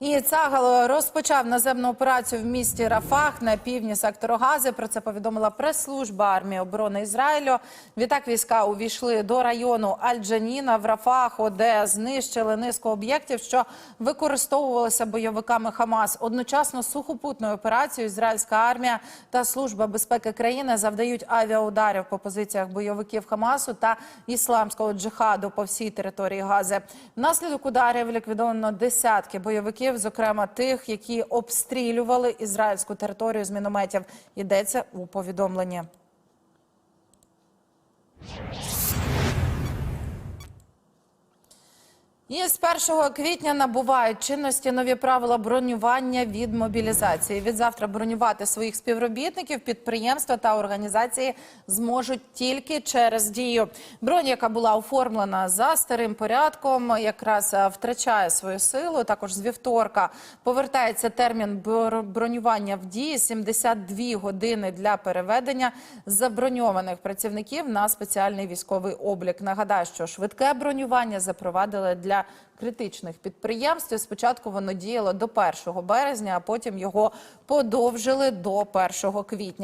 І Цагало розпочав наземну операцію в місті Рафах на півдні сектору Гази. Про це повідомила прес-служба армії оборони Ізраїлю. Відтак війська увійшли до району Аль-Джаніна в Рафаху, де знищили низку об'єктів, що використовувалися бойовиками Хамас. Одночасно сухопутною операцією ізраїльська армія та служба безпеки країни завдають авіаударів по позиціях бойовиків Хамасу та ісламського джихаду по всій території Гази. Внаслідок ударів ліквідовано десятки бойовиків, зокрема тих, які обстрілювали ізраїльську територію з мінометів. Йдеться у повідомленні. І з 1 квітня набувають чинності нові правила бронювання від мобілізації. Від завтра бронювати своїх співробітників підприємства та організації зможуть тільки через дію. Бронь, яка була оформлена за старим порядком, якраз е, втрачає свою силу. Також з вівторка повертається термін бр- бронювання в дії 72 години для переведення заброньованих працівників на спеціальний військовий облік. Нагадаю, що швидке бронювання запровадили критичних підприємств. Спочатку воно діяло до 1 березня, а потім його подовжили до 1 квітня.